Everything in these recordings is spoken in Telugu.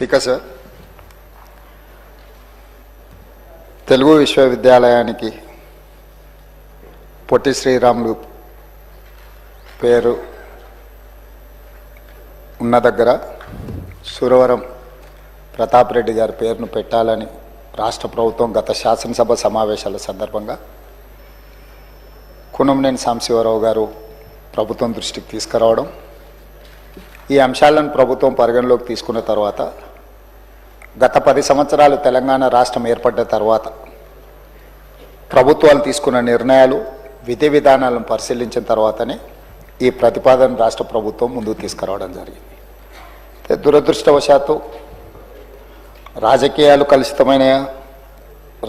Speaker sir. తెలుగు విశ్వవిద్యాలయానికి పొట్టి శ్రీరాములు పేరు ఉన్న దగ్గర సురవరం ప్రతాప్ రెడ్డి గారి పేరును పెట్టాలని రాష్ట్ర ప్రభుత్వం గత శాసనసభ సమావేశాల సందర్భంగా కుణంనేని సాంశివరావు గారు ప్రభుత్వం దృష్టికి తీసుకురావడం ఈ అంశాలను ప్రభుత్వం పరిగణలోకి తీసుకున్న తర్వాత గత పది సంవత్సరాలు తెలంగాణ రాష్ట్రం ఏర్పడ్డ తర్వాత ప్రభుత్వాలు తీసుకున్న నిర్ణయాలు విధి విధానాలను పరిశీలించిన తర్వాతనే ఈ ప్రతిపాదన రాష్ట్ర ప్రభుత్వం ముందుకు తీసుకురావడం జరిగింది. దురదృష్టవశాత్తు రాజకీయాలు కలుషితమైనయా?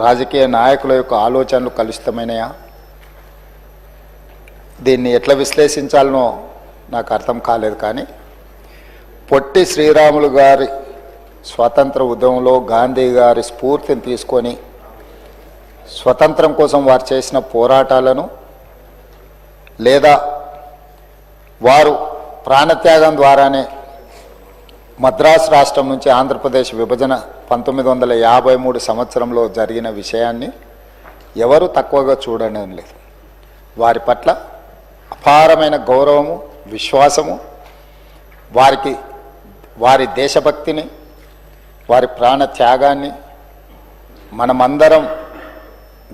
రాజకీయ నాయకుల యొక్క ఆలోచనలు కలుషితమైనయా? దీన్ని ఎట్లా విశ్లేషించాలనో నాకు అర్థం కాలేదు కానీ పొట్టి శ్రీరాములు గారి స్వాతంత్ర ఉద్యమంలో గాంధీ గారి స్ఫూర్తిని తీసుకొని స్వతంత్రం కోసం వారు చేసిన పోరాటాలను లేదా వారు ప్రాణత్యాగం ద్వారానే మద్రాసు రాష్ట్రం నుంచి ఆంధ్రప్రదేశ్ విభజన పంతొమ్మిది వందల యాభై మూడు సంవత్సరంలో జరిగిన విషయాన్ని ఎవరు తక్కువగా చూడడం లేదు. వారి పట్ల అపారమైన గౌరవము విశ్వాసము వారికి వారి దేశభక్తిని వారి ప్రాణ త్యాగాన్ని మనమందరం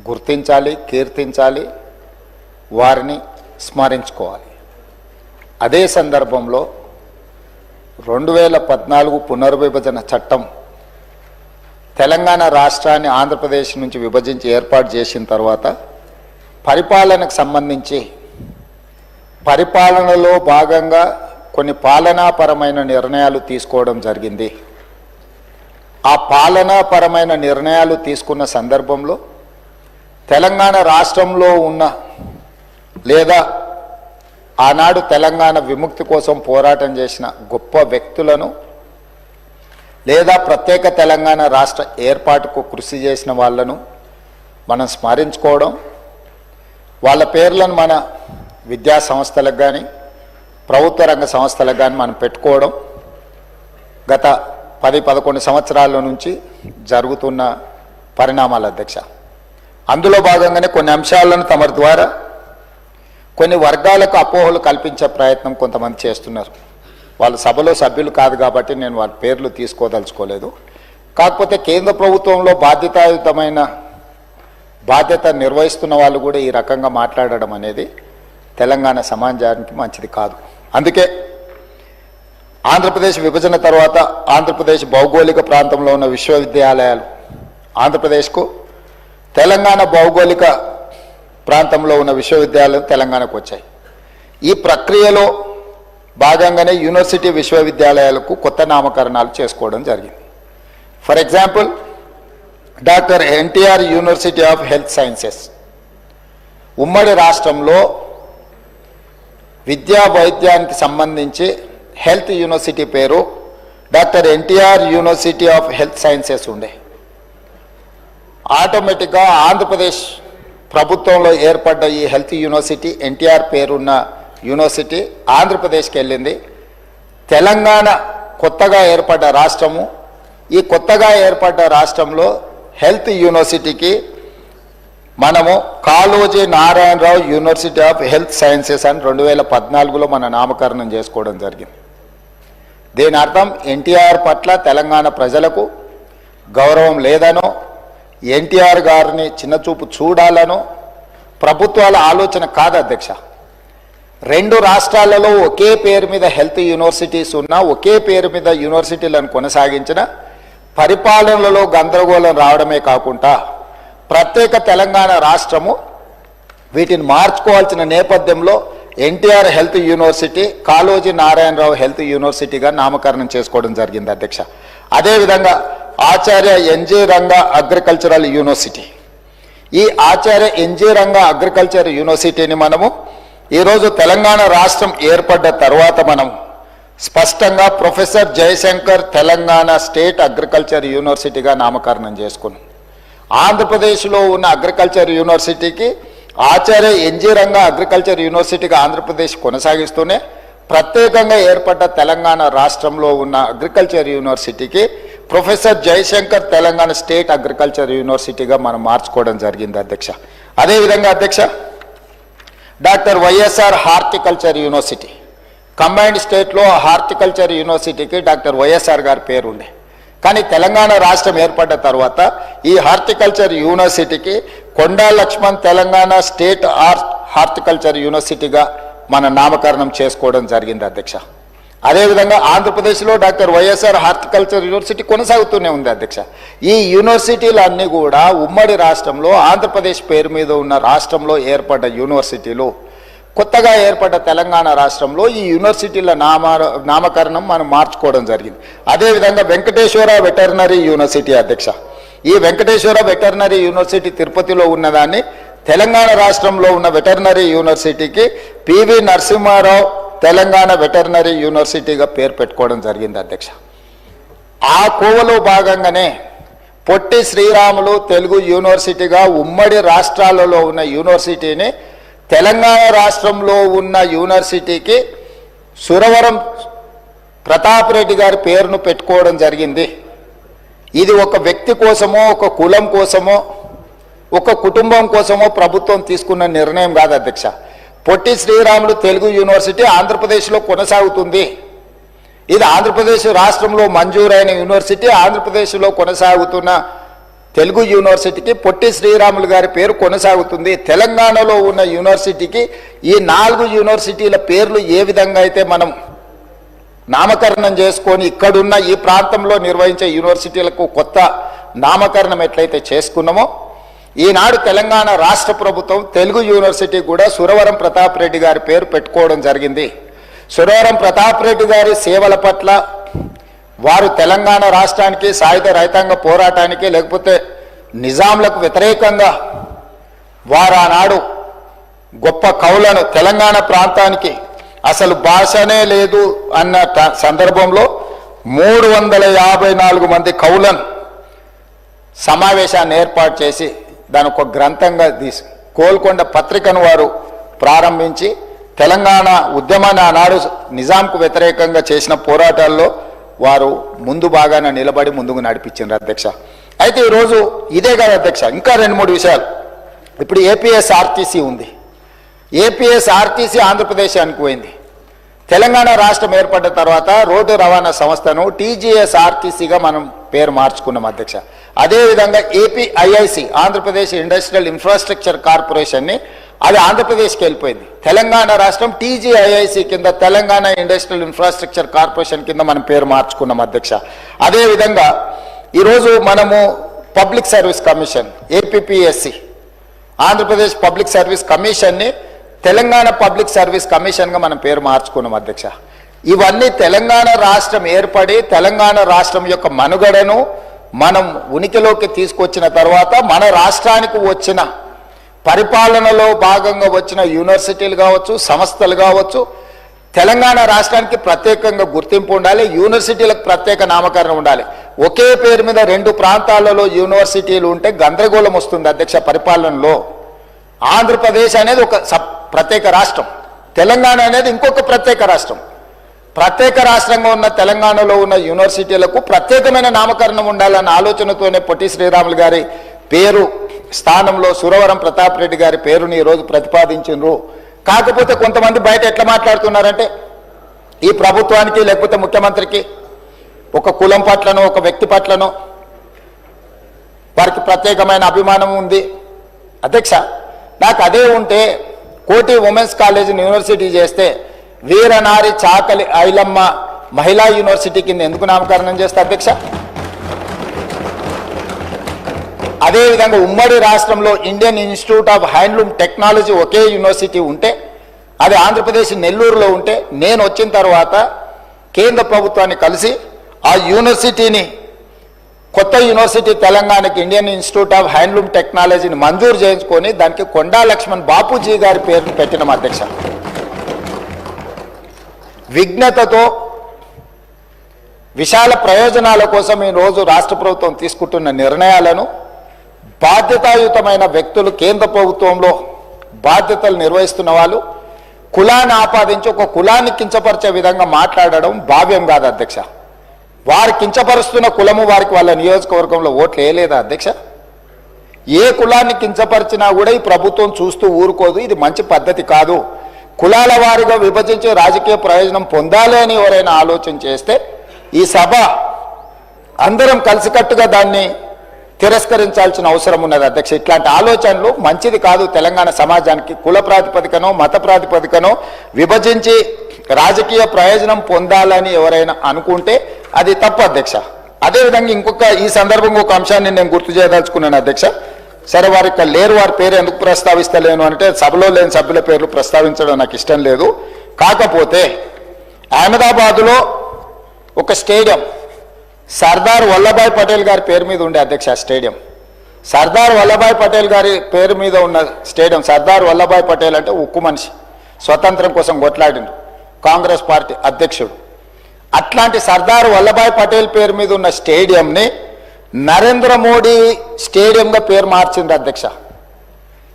గుర్తించాలి కీర్తించాలి వారిని స్మరించుకోవాలి. అదే సందర్భంలో రెండు వేల పద్నాలుగు పునర్విభజన చట్టం తెలంగాణ రాష్ట్రాన్ని ఆంధ్రప్రదేశ్ నుంచి విభజించి ఏర్పాటు చేసిన తర్వాత పరిపాలనకు సంబంధించి పరిపాలనలో భాగంగా కొన్ని పాలనాపరమైన నిర్ణయాలు తీసుకోవడం జరిగింది. ఆ పాలనాపరమైన నిర్ణయాలు తీసుకున్న సందర్భంలో తెలంగాణ రాష్ట్రంలో ఉన్న లేదా ఆనాడు తెలంగాణ విముక్తి కోసం పోరాటం చేసిన గొప్ప వ్యక్తులను లేదా ప్రత్యేక తెలంగాణ రాష్ట్ర ఏర్పాటుకు కృషి చేసిన వాళ్ళను మనం స్మరించుకోవడం వాళ్ళ పేర్లను మన విద్యా సంస్థలకు కానీ ప్రభుత్వ రంగ సంస్థలకు కానీ మనం పెట్టుకోవడం గత పది పదకొండు సంవత్సరాల నుంచి జరుగుతున్న పరిణామాల అధ్యక్ష. అందులో భాగంగానే కొన్ని అంశాలను తమ ద్వారా కొన్ని వర్గాలకు అపోహలు కల్పించే ప్రయత్నం కొంతమంది చేస్తున్నారు. వాళ్ళు సభలో సభ్యులు కాదు కాబట్టి నేను వాళ్ళ పేర్లు తీసుకోదలుచుకోలేదు. కాకపోతే కేంద్ర ప్రభుత్వంలో బాధ్యతాయుతమైన బాధ్యత నిర్వహిస్తున్న వాళ్ళు కూడా ఈ రకంగా మాట్లాడడం అనేది తెలంగాణ సమాజానికి మంచిది కాదు. అందుకే ఆంధ్రప్రదేశ్ విభజన తర్వాత ఆంధ్రప్రదేశ్ భౌగోళిక ప్రాంతంలో ఉన్న విశ్వవిద్యాలయాలు. ఆంధ్రప్రదేశ్కు తెలంగాణ భౌగోళిక ప్రాంతంలో ఉన్న విశ్వవిద్యాలయాలు తెలంగాణకు వచ్చాయి. ఈ ప్రక్రియలో భాగంగానే యూనివర్సిటీ విశ్వవిద్యాలయాలకు కొత్త నామకరణాలు చేసుకోవడం జరిగింది. For example doctor NTR university of health sciences. ఉమ్మడి రాష్ట్రంలో విద్యా వైద్యానికి సంబంధించి హెల్త్ యూనివర్సిటీ పేరు doctor NTR university of health sciences ఉండే. ఆటోమేటిక్గా ఆంధ్రప్రదేశ్ ప్రభుత్వంలో ఏర్పడ్డ ఈ హెల్త్ యూనివర్సిటీ ఎన్టీఆర్ పేరున్న యూనివర్సిటీ ఆంధ్రప్రదేశ్కి వెళ్ళింది. తెలంగాణ కొత్తగా ఏర్పడ్డ రాష్ట్రము. ఈ కొత్తగా ఏర్పడ్డ రాష్ట్రంలో హెల్త్ యూనివర్సిటీకి మనము Kaloji Narayanarao university of health sciences అని రెండు వేల పద్నాలుగులో మన నామకరణం చేసుకోవడం జరిగింది. దీని అర్థం ఎన్టీఆర్ పట్ల తెలంగాణ ప్రజలకు గౌరవం లేదనో ఎన్టీఆర్ గారిని చిన్నచూపు చూడాలనో ప్రభుత్వాల ఆలోచన కాదు అధ్యక్ష. రెండు రాష్ట్రాలలో ఒకే పేరు మీద హెల్త్ యూనివర్సిటీస్ ఉన్నా ఒకే పేరు మీద యూనివర్సిటీలను కొనసాగించిన పరిపాలనలో గందరగోళం రావడమే కాకుండా ప్రత్యేక తెలంగాణ రాష్ట్రము వీటిని మార్చుకోవాల్సిన నేపథ్యంలో NTR health university Kaloji Narayanarao health యూనివర్సిటీగా నామకరణం చేసుకోవడం జరిగింది అధ్యక్ష. అదేవిధంగా Acharya NG Ranga agricultural university. ఈ ఆచార్య ఎన్జి రంగ అగ్రికల్చర్ యూనివర్సిటీని మనము ఈరోజు తెలంగాణ రాష్ట్రం ఏర్పడ్డ తర్వాత మనం స్పష్టంగా professor Jayashankar Telangana state agriculture యూనివర్సిటీగా నామకరణం చేసుకున్నాం. ఆంధ్రప్రదేశ్లో ఉన్న అగ్రికల్చర్ యూనివర్సిటీకి Acharya N G Ranga agriculture యూనివర్సిటీగా Andhra Pradesh కొనసాగిస్తూనే ప్రత్యేకంగా ఏర్పడ్డ తెలంగాణ రాష్ట్రంలో ఉన్న అగ్రికల్చర్ యూనివర్సిటీకి professor Jayashankar Telangana state agriculture యూనివర్సిటీగా మనం మార్చుకోవడం జరిగింది అధ్యక్ష. అదేవిధంగా అధ్యక్ష doctor YSR horticulture university combined స్టేట్లో హార్టికల్చర్ యూనివర్సిటీకి డాక్టర్ వైఎస్ఆర్ గారి పేరు ఉండే కానీ తెలంగాణ రాష్ట్రం ఏర్పడ్డ తర్వాత ఈ హార్టికల్చర్ యూనివర్సిటీకి Konda Laxman Telangana state art horticulture యూనివర్సిటీగా మన నామకరణం చేసుకోవడం జరిగింది అధ్యక్ష. అదేవిధంగా ఆంధ్రప్రదేశ్లో డాక్టర్ వైఎస్ఆర్ హార్టికల్చర్ యూనివర్సిటీ కొనసాగుతూనే ఉంది అధ్యక్ష. ఈ యూనివర్సిటీలన్నీ కూడా ఉమ్మడి రాష్ట్రంలో ఆంధ్రప్రదేశ్ పేరు మీద ఉన్న రాష్ట్రంలో ఏర్పడ్డ యూనివర్సిటీలు కొత్తగా ఏర్పడ్డ తెలంగాణ రాష్ట్రంలో ఈ యూనివర్సిటీల నామ నామకరణం మనం మార్చుకోవడం జరిగింది. అదేవిధంగా వెంకటేశ్వర వెటర్నరీ యూనివర్సిటీ అధ్యక్ష. ఈ వెంకటేశ్వర వెటర్నరీ యూనివర్సిటీ తిరుపతిలో ఉన్నదాన్ని తెలంగాణ రాష్ట్రంలో ఉన్న వెటర్నరీ యూనివర్సిటీకి పివి నరసింహారావు తెలంగాణ వెటర్నరీ యూనివర్సిటీగా పేరు పెట్టుకోవడం జరిగింది అధ్యక్ష. ఆ కోవలో భాగంగానే పొట్టి శ్రీరాములు తెలుగు యూనివర్సిటీగా ఉమ్మడి రాష్ట్రాలలో ఉన్న యూనివర్సిటీని తెలంగాణ రాష్ట్రంలో ఉన్న యూనివర్సిటీకి సురవరం ప్రతాప్ రెడ్డి గారి పేరును పెట్టుకోవడం జరిగింది. ఇది ఒక వ్యక్తి కోసమో ఒక కులం కోసమో ఒక కుటుంబం కోసమో ప్రభుత్వం తీసుకున్న నిర్ణయం కాదు అధ్యక్ష. పొట్టి శ్రీరాములు తెలుగు యూనివర్సిటీ ఆంధ్రప్రదేశ్లో కొనసాగుతుంది. ఇది ఆంధ్రప్రదేశ్ రాష్ట్రంలో మంజూరైన యూనివర్సిటీ ఆంధ్రప్రదేశ్లో కొనసాగుతున్న తెలుగు యూనివర్సిటీకి పొట్టి శ్రీరాములు గారి పేరు కొనసాగుతుంది. తెలంగాణలో ఉన్న యూనివర్సిటీకి ఈ నాలుగు యూనివర్సిటీల పేర్లు ఏ విధంగా అయితే మనం నామకరణం చేసుకొని ఇక్కడున్న ఈ ప్రాంతంలో నిర్వహించే యూనివర్సిటీలకు కొత్త నామకరణం ఎట్లయితే చేసుకున్నామో ఈనాడు తెలంగాణ రాష్ట్ర ప్రభుత్వం తెలుగు యూనివర్సిటీ కూడా సురవరం ప్రతాప్ రెడ్డి గారి పేరు పెట్టుకోవడం జరిగింది. సురవరం ప్రతాప్ రెడ్డి గారి సేవల పట్ల వారు తెలంగాణ రాష్ట్రానికి సాయుధ రైతాంగ పోరాటానికి లేకపోతే నిజాంలకు వ్యతిరేకంగా వారు ఆనాడు గొప్ప కవులను తెలంగాణ ప్రాంతానికి అసలు భాషనే లేదు అన్న సందర్భంలో మూడు వందల యాభై నాలుగు మంది కవులను సమావేశాన్ని ఏర్పాటు చేసి దాని ఒక గ్రంథంగా తీసి కోల్కొండ పత్రికను వారు ప్రారంభించి తెలంగాణ ఉద్యమాన్ని ఆనాడు నిజాంకు వ్యతిరేకంగా చేసిన పోరాటాల్లో వారు ముందు బాగానే నిలబడి ముందుకు నడిపించారు అధ్యక్ష. అయితే ఈరోజు ఇదే కాదు అధ్యక్ష ఇంకా రెండు మూడు విషయాలు. ఇప్పుడు ఏపీఎస్ ఆర్టీసీ ఉంది. ఏపీఎస్ ఆర్టీసీ ఆంధ్రప్రదేశానికి పోయింది. తెలంగాణ రాష్ట్రం ఏర్పడిన తర్వాత రోడ్డు రవాణా సంస్థను టీజీఎస్ ఆర్టీసీగా మనం పేరు మార్చుకున్నాం అధ్యక్ష. అదేవిధంగా ఏపీఐఐసి ఆంధ్రప్రదేశ్ ఇండస్ట్రియల్ ఇన్ఫ్రాస్ట్రక్చర్ కార్పొరేషన్ని అది ఆంధ్రప్రదేశ్కి వెళ్ళిపోయింది. తెలంగాణ రాష్ట్రం టీజీఐఐసి కింద తెలంగాణ ఇండస్ట్రియల్ ఇన్ఫ్రాస్ట్రక్చర్ కార్పొరేషన్ కింద మనం పేరు మార్చుకున్నాం అధ్యక్ష. అదేవిధంగా ఈరోజు మనము public service commission APPSC Andhra Pradesh public service కమిషన్ని Telangana public service కమిషన్గా మనం పేరు మార్చుకున్నాం అధ్యక్ష. ఇవన్నీ తెలంగాణ రాష్ట్రం ఏర్పడి తెలంగాణ రాష్ట్రం యొక్క మనుగడను మనం ఉనికిలోకి తీసుకొచ్చిన తర్వాత మన రాష్ట్రానికి వచ్చిన పరిపాలనలో భాగంగా వచ్చిన యూనివర్సిటీలు కావచ్చు సంస్థలు కావచ్చు తెలంగాణ రాష్ట్రానికి ప్రత్యేకంగా గుర్తింపు ఉండాలి యూనివర్సిటీలకు ప్రత్యేక నామకరణం ఉండాలి. ఒకే పేరు మీద రెండు ప్రాంతాలలో యూనివర్సిటీలు ఉంటే గందరగోళం వస్తుంది అధ్యక్ష పరిపాలనలో. ఆంధ్రప్రదేశ్ అనేది ఒక సప్ ప్రత్యేక రాష్ట్రం. తెలంగాణ అనేది ఇంకొక ప్రత్యేక రాష్ట్రం. ప్రత్యేక రాష్ట్రంగా ఉన్న తెలంగాణలో ఉన్న యూనివర్సిటీలకు ప్రత్యేకమైన నామకరణం ఉండాలన్న ఆలోచనతోనే పొట్టి శ్రీరాములు గారి పేరు స్థానంలో సురవరం ప్రతాప్ రెడ్డి గారి పేరుని ఈరోజు ప్రతిపాదించిండ్రు. కాకపోతే కొంతమంది బయట ఎట్లా మాట్లాడుతున్నారంటే ఈ ప్రభుత్వానికి లేకపోతే ముఖ్యమంత్రికి ఒక కులం పట్లనో ఒక వ్యక్తి పట్లనో వారికి ప్రత్యేకమైన అభిమానం ఉంది. అధ్యక్ష నాకు అదే ఉంటే కోటి ఉమెన్స్ కాలేజీని యూనివర్సిటీ చేస్తే వీరనారి చాకలి ఐలమ్మ మహిళా యూనివర్సిటీ కింద ఎందుకు నామకరణం చేస్తే అధ్యక్ష? అదేవిధంగా ఉమ్మడి రాష్ట్రంలో Indian institute of handloom technology okay university ఉంటే అది ఆంధ్రప్రదేశ్ నెల్లూరులో ఉంటే నేను వచ్చిన తర్వాత కేంద్ర ప్రభుత్వాన్ని కలిసి ఆ యూనివర్సిటీని కొత్త యూనివర్సిటీ తెలంగాణకి ఇండియన్ ఇన్స్టిట్యూట్ ఆఫ్ హ్యాండ్లూమ్ టెక్నాలజీని మంజూరు చేయించుకొని దానికి కొండా లక్ష్మణ్ బాపూజీ గారి పేరును పెట్టిన అధ్యక్ష. విఘ్నతతో విశాల ప్రయోజనాల కోసం ఈ రోజు రాష్ట్ర ప్రభుత్వం తీసుకుంటున్న నిర్ణయాలను బాధ్యతాయుతమైన వ్యక్తులు కేంద్ర ప్రభుత్వంలో బాధ్యతలు నిర్వహిస్తున్న వాళ్ళు కులాన్ని ఆపాదించి ఒక కులాన్ని కించపరిచే విధంగా మాట్లాడడం భావ్యం కాదు అధ్యక్ష. వారు కించపరుస్తున్న కులము వారికి వాళ్ళ నియోజకవర్గంలో ఓట్లు వేయలేదా అధ్యక్ష? ఏ కులాన్ని కించపరిచినా కూడా ఈ ప్రభుత్వం చూస్తూ ఊరుకోదు. ఇది మంచి పద్ధతి కాదు. కులాల వారిగా విభజించి రాజకీయ ప్రయోజనం పొందాలి అని ఎవరైనా ఆలోచన చేస్తే ఈ సభ అందరం కలిసికట్టుగా దాన్ని తిరస్కరించాల్సిన అవసరం ఉన్నది అధ్యక్ష. ఇట్లాంటి ఆలోచనలు మంచిది కాదు తెలంగాణ సమాజానికి. కుల ప్రాతిపదికనో మత ప్రాతిపదికనో విభజించి రాజకీయ ప్రయోజనం పొందాలని ఎవరైనా అనుకుంటే అది తప్పు అధ్యక్ష. అదేవిధంగా ఇంకొక ఈ సందర్భంగా ఒక అంశాన్ని నేను గుర్తు చేయదలుచుకున్నాను అధ్యక్ష. సరే వారి లేరు వారి పేరు ఎందుకు ప్రస్తావిస్తలేను అంటే సభలో లేని సభ్యుల పేర్లు ప్రస్తావించడం నాకు ఇష్టం లేదు. కాకపోతే అహ్మదాబాదులో ఒక స్టేడియం సర్దార్ వల్లభాయ్ పటేల్ గారి పేరు మీద ఉండే అధ్యక్ష స్టేడియం. సర్దార్ వల్లభాయ్ పటేల్ గారి పేరు మీద ఉన్న స్టేడియం సర్దార్ వల్లభాయ్ పటేల్ అంటే ఉక్కు మనిషి. స్వతంత్రం కోసం కొట్లాడిండు కాంగ్రెస్ పార్టీ అధ్యక్షుడు. అట్లాంటి సర్దార్ వల్లభాయ్ పటేల్ పేరు మీద ఉన్న స్టేడియంని నరేంద్ర మోడీ స్టేడియంగా పేరు మార్చింది అధ్యక్ష.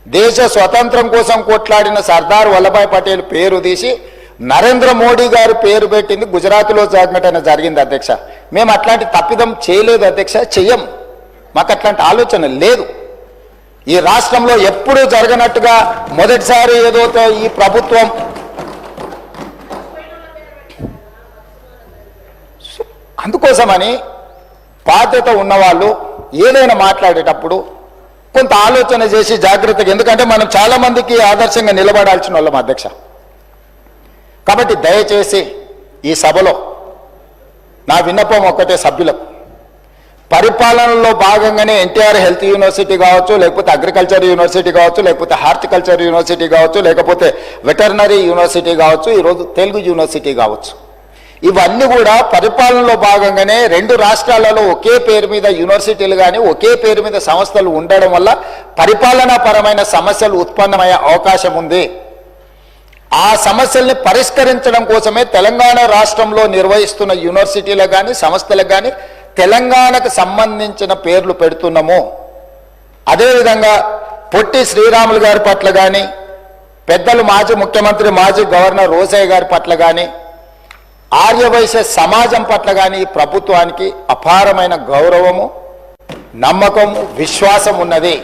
దేశ స్వతంత్రం కోసం కొట్లాడిన సర్దార్ వల్లభాయ్ పటేల్ పేరు తీసి నరేంద్ర మోడీ గారు పేరు పెట్టింది గుజరాత్లో జరిగినట్టు జరిగింది అధ్యక్ష. మేము అట్లాంటి తప్పిదం చేయలేదు అధ్యక్ష చెయ్యం. మాకు అట్లాంటి ఆలోచన లేదు. ఈ రాష్ట్రంలో ఎప్పుడూ జరగనట్టుగా మొదటిసారి ఏదో ఈ ప్రభుత్వం అందుకోసమని బాధ్యత ఉన్నవాళ్ళు ఏదైనా మాట్లాడేటప్పుడు కొంత ఆలోచన చేసి జాగ్రత్తగా ఎందుకంటే మనం చాలామందికి ఆదర్శంగా నిలబడాల్సిన వాళ్ళం అధ్యక్ష. కాబట్టి దయచేసి ఈ సభలో నా విన్నపం ఒక్కటే సభ్యులకు. పరిపాలనలో భాగంగానే ఎన్టీఆర్ హెల్త్ యూనివర్సిటీ కావచ్చు లేకపోతే అగ్రికల్చర్ యూనివర్సిటీ కావచ్చు లేకపోతే హార్టికల్చర్ యూనివర్సిటీ కావచ్చు లేకపోతే వెటర్నరీ యూనివర్సిటీ కావచ్చు ఈరోజు తెలుగు యూనివర్సిటీ కావచ్చు. ఇవన్నీ కూడా పరిపాలనలో భాగంగానే రెండు రాష్ట్రాలలో ఒకే పేరు మీద యూనివర్సిటీలు కానీ ఒకే పేరు మీద సంస్థలు ఉండడం వల్ల పరిపాలనా పరమైన సమస్యలు ఉత్పన్నమయ్యే అవకాశం ఉంది. ఆ సమస్యల్ని పరిష్కరించడం కోసమే తెలంగాణ రాష్ట్రంలో నిర్వహిస్తున్న యూనివర్సిటీలకు కానీ సంస్థలకు కానీ తెలంగాణకు సంబంధించిన పేర్లు పెడుతున్నాము. అదేవిధంగా పొట్టి శ్రీరాములు గారి పట్ల కానీ పెద్దలు మాజీ ముఖ్యమంత్రి మాజీ గవర్నర్ రోజయ్య గారి పట్ల కానీ ఆర్యవైశ్య సమాజం పట్ల కానీ ప్రభుత్వానికి అపారమైన గౌరవము నమ్మకము విశ్వాసం ఉన్నది.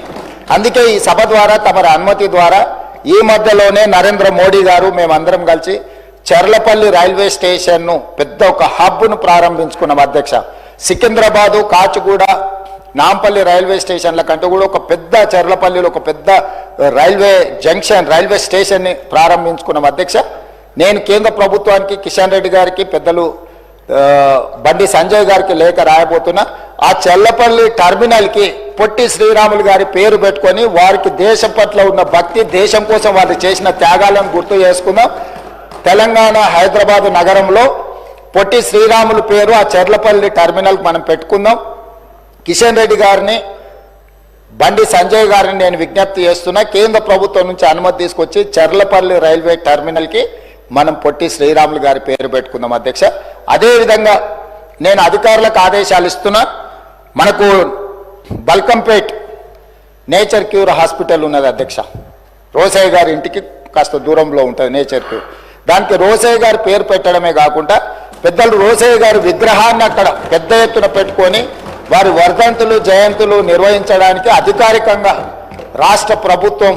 అందుకే ఈ సభ ద్వారా తమరి అనుమతి ద్వారా ఈ మధ్యలోనే నరేంద్ర మోడీ గారు మేమందరం కలిసి చెర్లపల్లి రైల్వే స్టేషన్ను పెద్ద ఒక హబ్ను ప్రారంభించుకున్నాం అధ్యక్ష. సికింద్రాబాదు కాచిగూడ నాంపల్లి రైల్వే స్టేషన్ల కంటే కూడా ఒక పెద్ద చెర్లపల్లిలో ఒక పెద్ద రైల్వే జంక్షన్ రైల్వే స్టేషన్ని ప్రారంభించుకున్నాం అధ్యక్ష. నేను కేంద్ర ప్రభుత్వానికి కిషన్ రెడ్డి గారికి పెద్దలు బండి సంజయ్ గారికి లేఖ రాయబోతున్నా ఆ చెల్లపల్లి టర్మినల్కి పొట్టి శ్రీరాములు గారి పేరు పెట్టుకొని వారికి దేశం పట్ల ఉన్న భక్తి దేశం కోసం వాళ్ళు చేసిన త్యాగాలను గుర్తు చేసుకుందాం. తెలంగాణ హైదరాబాద్ నగరంలో పొట్టి శ్రీరాములు పేరు ఆ చెర్లపల్లి టర్మినల్కి మనం పెట్టుకుందాం. కిషన్ రెడ్డి గారిని బండి సంజయ్ గారిని నేను విజ్ఞప్తి చేస్తున్నా కేంద్ర ప్రభుత్వం నుంచి అనుమతి తీసుకొచ్చి చెర్లపల్లి రైల్వే టర్మినల్కి మనం పొట్టి శ్రీరాములు గారి పేరు పెట్టుకుందాం అధ్యక్ష. అదేవిధంగా నేను అధికారులకు ఆదేశాలు ఇస్తున్నా. మనకు బల్కంపేట్ నేచర్ క్యూర్ హాస్పిటల్ ఉన్నది అధ్యక్ష. రోసయ్య గారి ఇంటికి కాస్త దూరంలో ఉంటుంది నేచర్ క్యూర్. దానికి రోసయ్య గారి పేరు పెట్టడమే కాకుండా పెద్దలు రోసయ్య గారి విగ్రహాన్ని అక్కడ పెద్ద ఎత్తున పెట్టుకొని వారి వర్ధంతులు జయంతులు నిర్వహించడానికి అధికారికంగా రాష్ట్ర ప్రభుత్వం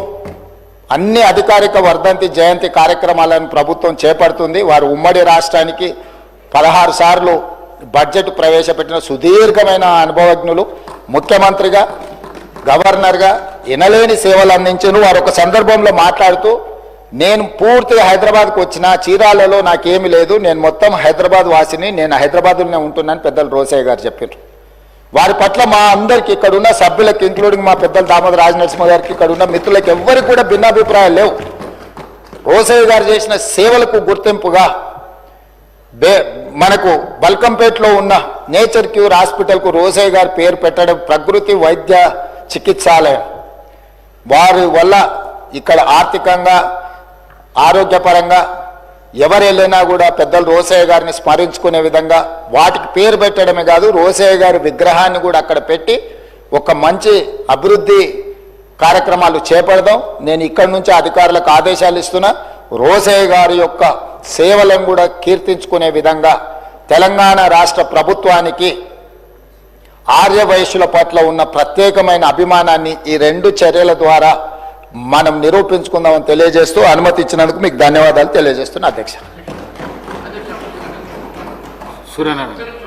అన్ని అధికారిక వర్ధంతి జయంతి కార్యక్రమాలను ప్రభుత్వం చేపడుతుంది. వారు ఉమ్మడి రాష్ట్రానికి పదహారు సార్లు బడ్జెట్ ప్రవేశపెట్టిన సుదీర్ఘమైన అనుభవజ్ఞులు ముఖ్యమంత్రిగా గవర్నర్గా ఎనలేని సేవలు అందించను. వారు ఒక సందర్భంలో మాట్లాడుతూ నేను పూర్తిగా హైదరాబాద్కు వచ్చిన చీరాలలో నాకేమి లేదు. నేను మొత్తం హైదరాబాద్ వాసిని. నేను హైదరాబాద్లోనే ఉంటున్నాను. పెద్దలు రోసయ్య గారు చెప్పారు వారి పట్ల మా అందరికి ఇక్కడ ఉన్న సభ్యులకు ఇంక్లూడింగ్ మా పెద్దలు దామోదర రాజనరసింహ గారికి ఇక్కడ ఉన్న మిత్రులకు ఎవ్వరికి కూడా భిన్నాభిప్రాయాలు లేవు. రోసయ్య గారు చేసిన సేవలకు గుర్తింపుగా బే మనకు బల్కంపేటలో ఉన్న నేచర్ క్యూర్ హాస్పిటల్కు రోసయ్య గారు పేరు పెట్టడం ప్రకృతి వైద్య చికిత్సాలయం. వారి వల్ల ఇక్కడ ఆర్థికంగా ఆరోగ్యపరంగా ఎవరు వెళ్ళినా కూడా పెద్దలు రోసయ్య గారిని స్మరించుకునే విధంగా వాటికి పేరు పెట్టడమే కాదు రోసయ్య గారి విగ్రహాన్ని కూడా అక్కడ పెట్టి ఒక మంచి అభివృద్ధి కార్యక్రమాలు చేపడదాం. నేను ఇక్కడి నుంచి అధికారులకు ఆదేశాలు ఇస్తున్నా రోసయ్య గారి యొక్క సేవలను కూడా కీర్తించుకునే విధంగా తెలంగాణ రాష్ట్ర ప్రభుత్వానికి ఆర్య వయస్సుల పట్ల ఉన్న ప్రత్యేకమైన అభిమానాన్ని ఈ రెండు చర్యల ద్వారా మనం నిరూపించుకుందామని తెలియజేస్తూ అనుమతి ఇచ్చినందుకు మీకు ధన్యవాదాలు తెలియజేస్తున్నా అధ్యక్ష. సూర్యనారాయణ.